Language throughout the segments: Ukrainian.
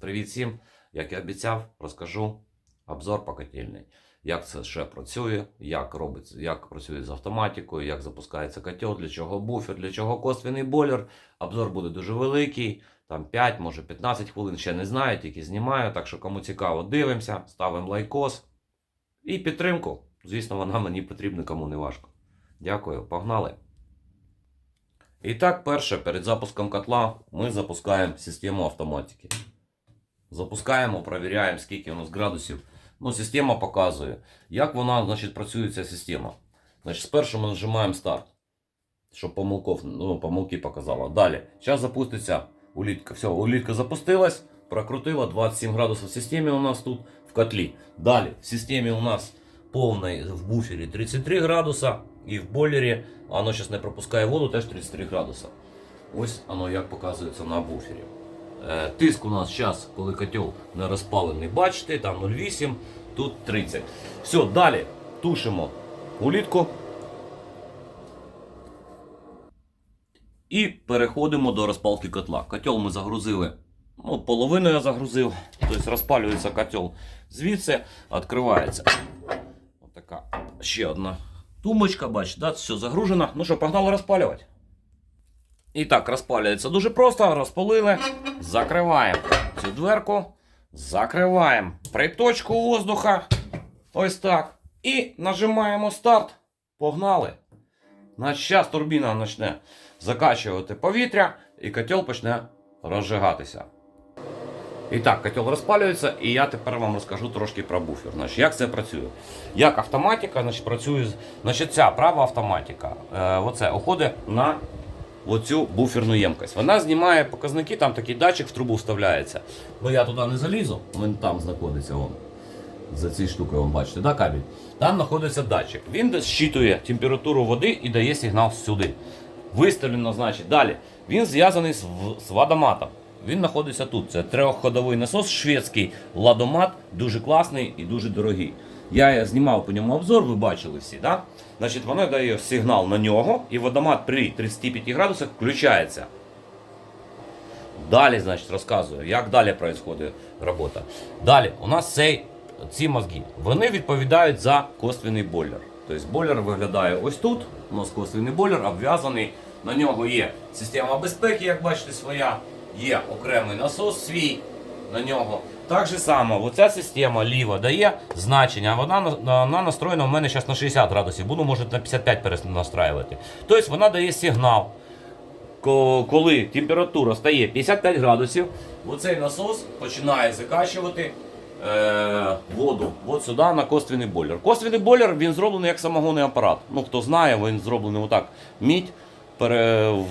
Привіт всім! Як і обіцяв, розкажу обзор по котельні. Як це ще працює, як робиться, як працює з автоматикою, як запускається котел, для чого буфер, для чого косвіний бойлер. Обзор буде дуже великий, там 5, може 15 хвилин, ще не знаю, тільки знімаю. Так що кому цікаво, дивимося, ставимо лайкос. І підтримку. Звісно, вона мені потрібна, кому не важко. Дякую, погнали! І так, перше, перед запуском котла ми запускаємо систему автоматики. Запускаємо, перевіряємо, скільки у нас градусів. Ну, система показує, як вона значить, працює ця система. Значить, спершу ми нажимаємо старт, щоб помилков, ну, помилки показала. Далі. Зараз запуститься улітка. Все, улітка запустилась, прокрутила 27 градусів в системі у нас тут в котлі. Далі в системі у нас повний в буфері 33 градуса. І в бойлері воно зараз не пропускає воду, теж 33 градуса. Ось воно як показується на буфері. Е, Тиск у нас зараз, коли котел не розпалений, бачите, там 0,8, тут 30. Все, далі тушимо улітку. І переходимо до розпалки котла. Котел ми загрузили. Ну, половину я загрузив. Тобто розпалюється котел звідси, відкривається. Отака ще одна тумбочка, бачите, да, все загружено. Ну що, погнали розпалювати. І так, розпалюється дуже просто. Розпалили. Закриваємо цю дверку. Закриваємо приточку воздуха. Ось так. І нажимаємо старт. Погнали. Зараз турбіна почне закачувати повітря і котел почне розжигатися. І так, котел розпалюється, і я тепер вам розкажу трошки про буфер. Значить, як це працює? Як автоматика значить, працює. Значить, ця права автоматика е, оце, уходить на оцю буферну ємкость. Вона знімає показники, там такий датчик в трубу вставляється. Ну я туди не залізу, він там знаходиться. Вон. За цією штукою, вон, бачите, да, кабель? Там знаходиться датчик. Він щитує температуру води і дає сигнал сюди. Виставлено, значить, далі. Він зв'язаний з, з водоматом. Він знаходиться тут. Це трьохходовий насос шведський ладомат, дуже класний і дуже дорогий. Я знімав по ньому обзор, ви бачили всі, да? Значить, воно дає сигнал на нього, і водомат при 35 градусах включається. Далі, значить, розказую, як далі відбувається робота. Далі, у нас цей, ці мозги, вони відповідають за косвіний бойлер. Тобто бойлер виглядає ось тут, у нас косвіний бойлер обв'язаний. На нього є система безпеки, як бачите, своя, є окремий насос свій на нього. Так же само, оця система ліва дає значення, вона, вона настроєна у мене зараз на 60 градусів, буду може на 55 перенастраювати. Тобто вона дає сигнал. Коли температура стає 55 градусів, оцей насос починає закачувати е, воду от сюди на косвіний бойлер. Косвіний бойлер він зроблений як самогонний апарат. Ну хто знає, він зроблений отак. Мідь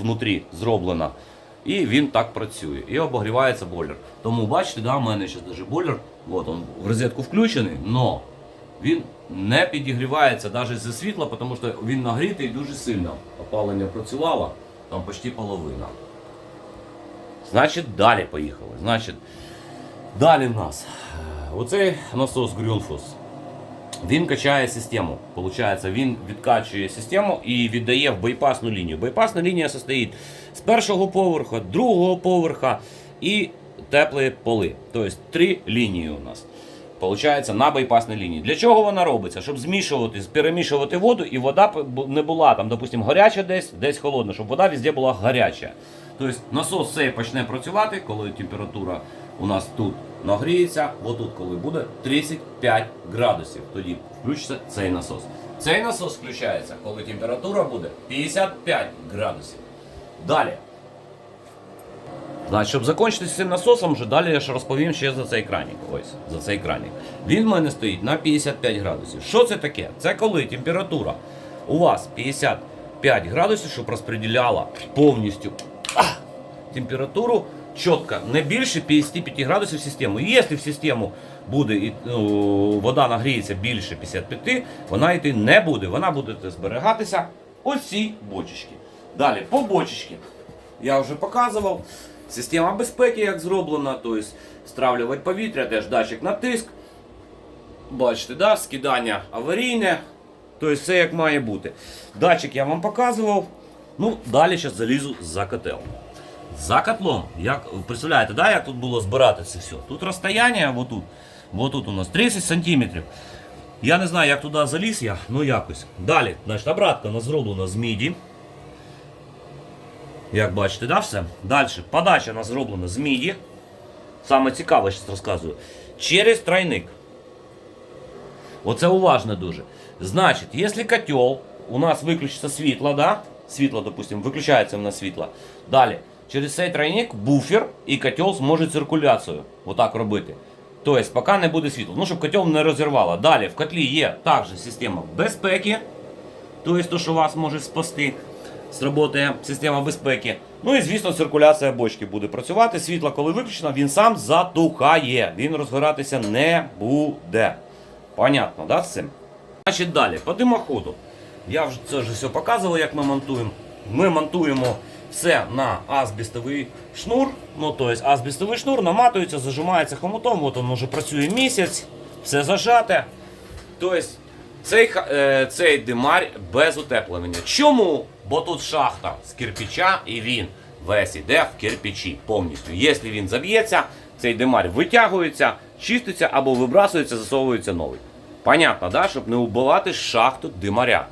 внутрі зроблена. І він так працює. І обогрівається бойлер. Тому бачите, да, в мене даже бойлер, от он в розетку включений, но він не підігрівається навіть зі світла, тому що він нагрітий дуже сильно. Опалення працювало, там почти половина. Значить, далі поїхали. Значить, далі в нас оцей насос Грюнфус. Він качає систему. Получається, він відкачує систему і віддає в байпасну лінію. Байпасна лінія состоїть з першого поверха, другого поверха і теплі поли. Тобто три лінії у нас. Получається на байпасній лінії. Для чого вона робиться? Щоб змішувати, перемішувати воду, і вода не була там, допустимо, гаряча десь, десь холодна, щоб вода везде була гаряча. Тобто насос цей почне працювати, коли температура у нас тут нагріється, отут, коли буде 35 градусів. Тоді включиться цей насос. Цей насос включається, коли температура буде 55 градусів. Далі. Значить, щоб закінчити з цим насосом, вже далі я ж розповім ще за цей кранік. Ось, за цей кранік. Він в мене стоїть на 55 градусів. Що це таке? Це коли температура у вас 55 градусів, щоб розподіляла повністю температуру чітко, не більше 55 градусів систему. І якщо в систему буде ну, вода нагріється більше 55, вона йти не буде. Вона буде зберігатися ось ці бочечки. Далі, по бочечки я вже показував. Система безпеки як зроблена, тобто стравлювати повітря, теж датчик на тиск. Бачите, да? скидання аварійне. Тобто все як має бути. Датчик я вам показував. Ну, далі зараз залізу за котел. За котлом, як представляєте, да, як тут було збирати це все? Тут розстояння, отут, отут у нас 30 сантиметрів. Я не знаю, як туди заліз я, ну якось. Далі, значить, обратка у нас зроблена з міді. Як бачите, да, все? Далі, подача у нас зроблена з міді. Саме цікаве, що розказую. Через тройник. Оце уважно дуже. Значить, якщо котел, у нас виключиться світло, да? Світло, допустим, виключається в нас світло. Далі, через цей тройник буфер і котел зможе циркуляцію отак робити. Тобто, поки не буде світла. Ну, щоб котел не розірвало. Далі в котлі є також система безпеки. Тобто, то, що вас може спасти, сработає система безпеки. Ну і звісно, циркуляція бочки буде працювати. Світло, коли виключено, він сам затухає. Він розгоратися не буде. Понятно, да, з цим? Значить, далі, по димоходу. Я вже це вже все показував, як ми монтуємо. Ми монтуємо все на азбістовий шнур. Ну, тобто азбістовий шнур наматується, зажимається хомутом, от він вже працює місяць, все зажате. Тобто цей, е, цей димар без утеплення. Чому? Бо тут шахта з кирпича і він весь іде в кирпичі повністю. Якщо він заб'ється, цей димар витягується, чиститься або вибрасується, засовується новий. Понятно, да? щоб не убивати шахту димаря.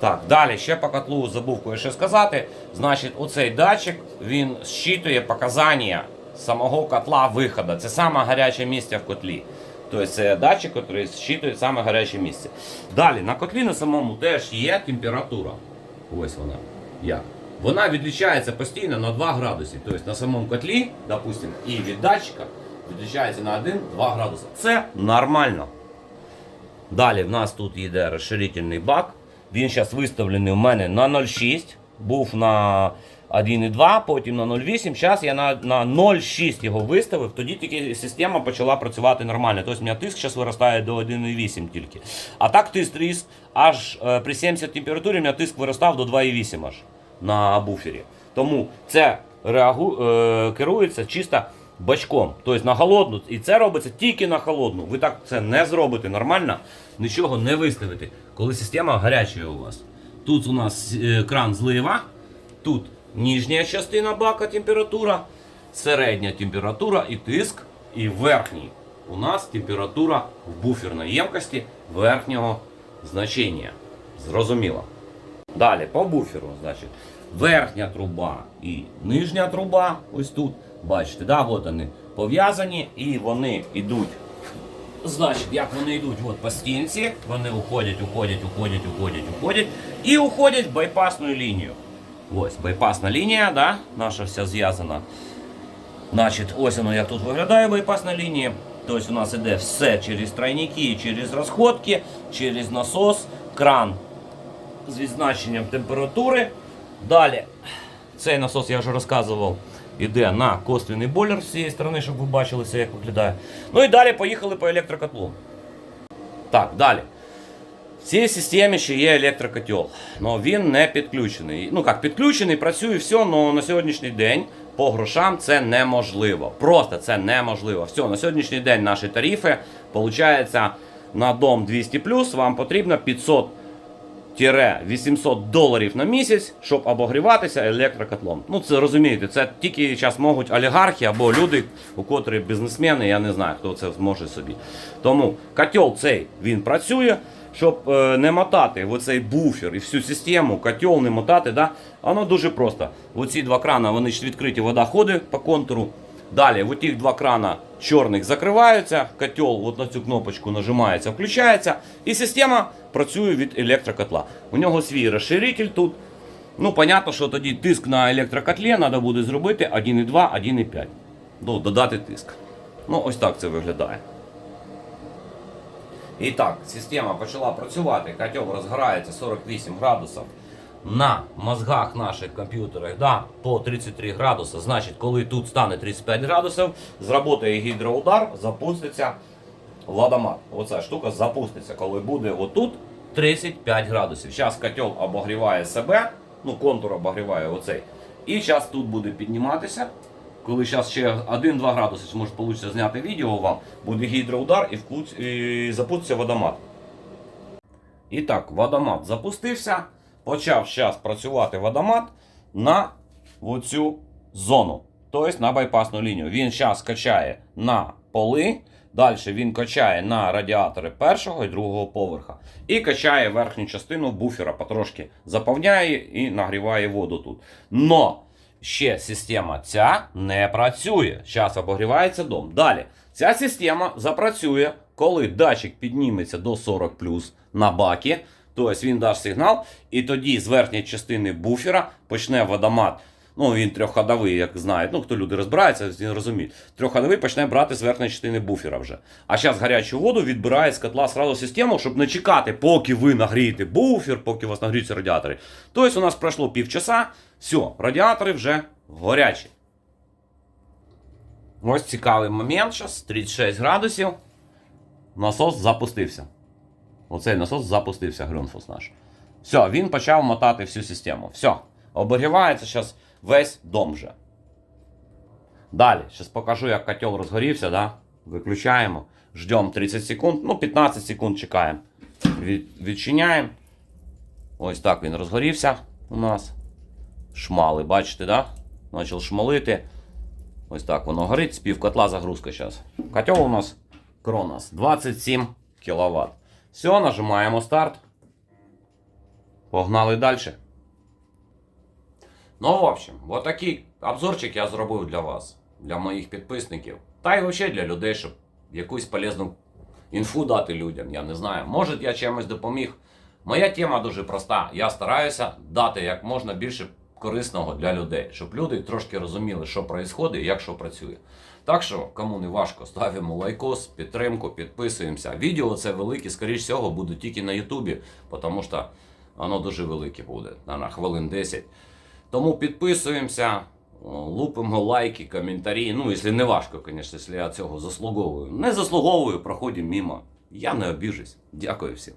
Так, далі ще по котлу забув кое-що сказати. Значить, оцей датчик він зчитує показання самого котла виходу. Це саме гаряче місце в котлі. Тобто це датчик, який зчитує саме гаряче місце. Далі, на котлі на самому теж є температура. Ось вона. Як? Вона відлічається постійно на 2 градуси. Тобто на самому котлі, допустим, і від датчика відлічається на 1-2 градуси. Це нормально. Далі в нас тут йде розширительний бак. Він зараз виставлений у мене на 0,6. Був на 1,2, потім на 0,8. Зараз я на, на 0,6 його виставив, тоді тільки система почала працювати нормально. Тобто у мене тиск зараз виростає до 1,8 тільки. А так тиск ріс аж е, при 70 температурі у мене тиск виростав до 2,8 аж на буфері. Тому це реагу, е, керується чисто бачком. Тобто на холодну. І це робиться тільки на холодну. Ви так це не зробите нормально, нічого не виставите, коли система гаряча у вас. Тут у нас е, кран злива, тут нижня частина бака температура, середня температура і тиск, і верхній. У нас температура в буферній ємкості верхнього значення. Зрозуміло. Далі по буферу, значить, верхня труба і нижня труба, ось тут, бачите, да, от вони пов'язані і вони йдуть. Значить, як вони йдуть от по стінці, вони уходять, уходять, уходять, уходять, уходять і уходять байпасну лінію. Ось байпасна лінія, да, наша вся зв'язана. Значить, ось воно як тут виглядає байпасна лінія. Тобто у нас іде все через тройники, через розходки, через насос, кран з відзначенням температури. Далі, цей насос я вже розказував, іде на косвіний бойлер з цієї сторони, щоб ви бачили це, як виглядає. Ну і далі поїхали по електрокотлу. Так, далі. В цій системі ще є електрокотел, але він не підключений. Ну як, підключений, працює все, але на сьогоднішній день по грошам це неможливо. Просто це неможливо. Все, на сьогоднішній день наші тарифи, виходить, на дом 200 вам потрібно 500 800 доларів на місяць, щоб обогріватися електрокотлом. Ну це розумієте, це тільки зараз можуть олігархи або люди, у котрі бізнесмени, я не знаю, хто це зможе собі. Тому котел цей він працює, щоб е, не мотати в оцей буфер і всю систему, котел не мотати. Да? Воно дуже просто. Оці два крана вони ж відкриті, вода ходить по контуру. Далі, в ті два крана чорних закриваються, котел от на цю кнопочку нажимається, включається, і система працює від електрокотла. У нього свій розширитель тут. Ну, понятно, що тоді тиск на електрокотлі треба буде зробити 1,2, 1,5. Ну, додати тиск. Ну, ось так це виглядає. І так, система почала працювати, котел розгорається 48 градусів на мозгах наших комп'ютерах да, по 33 градуси. Значить, коли тут стане 35 градусів, зработає гідроудар, запуститься ладомат. Оця штука запуститься, коли буде отут 35 градусів. Зараз котел обогріває себе, ну контур обогріває оцей. І зараз тут буде підніматися. Коли зараз ще 1-2 градуси, може вийде зняти відео вам, буде гідроудар і, вкуц... і запуститься водомат. І так, водомат запустився. Почав зараз працювати водомат на оцю зону, тобто на байпасну лінію. Він зараз качає на поли, далі він качає на радіатори першого і другого поверха. І качає верхню частину буфера, потрошки заповняє і нагріває воду тут. Но ще система ця не працює. Зараз обогрівається дом. Далі, ця система запрацює, коли датчик підніметься до 40 на бакі. Тобто він дасть сигнал, і тоді з верхньої частини буфера почне водомат. Ну, він трьохходовий, як знають. Ну, хто люди розбираються, він розуміє. Трьохходовий почне брати з верхньої частини буфера вже. А зараз гарячу воду відбирає з котла сразу систему, щоб не чекати, поки ви нагрієте буфер, поки у вас нагріються радіатори. Тобто у нас пройшло півчаса, все, радіатори вже горячі. Ось цікавий момент зараз, 36 градусів. Насос запустився. Оцей насос запустився, Грюнфус наш. Все, він почав мотати всю систему. Все, обігрівається зараз весь дом вже. Далі, зараз покажу, як котел розгорівся, да? Виключаємо. Ждемо 30 секунд, ну 15 секунд чекаємо. Від, відчиняємо. Ось так він розгорівся у нас. Шмали, бачите, да? Почав шмалити. Ось так воно горить, з пів котла загрузка зараз. Котел у нас Кронос 27 кВт. Все, нажимаємо старт. Погнали далі. Ну, в общем, вот такий обзорчик я зробив для вас, для моїх підписників. Та й взагалі для людей, щоб якусь полезну інфу дати людям. Я не знаю. Може, я чимось допоміг. Моя тема дуже проста. Я стараюся дати як можна більше корисного для людей, щоб люди трошки розуміли, що відбувається і як що працює. Так що, кому не важко, ставимо лайкос, підтримку, підписуємося. Відео це велике, скоріш всього, буде тільки на Ютубі, тому що воно дуже велике буде, на хвилин 10. Тому підписуємося, лупимо лайки, коментарі. Ну, якщо не важко, звісно, якщо я цього заслуговую. Не заслуговую, проходимо мимо. Я не обіжусь. Дякую всім.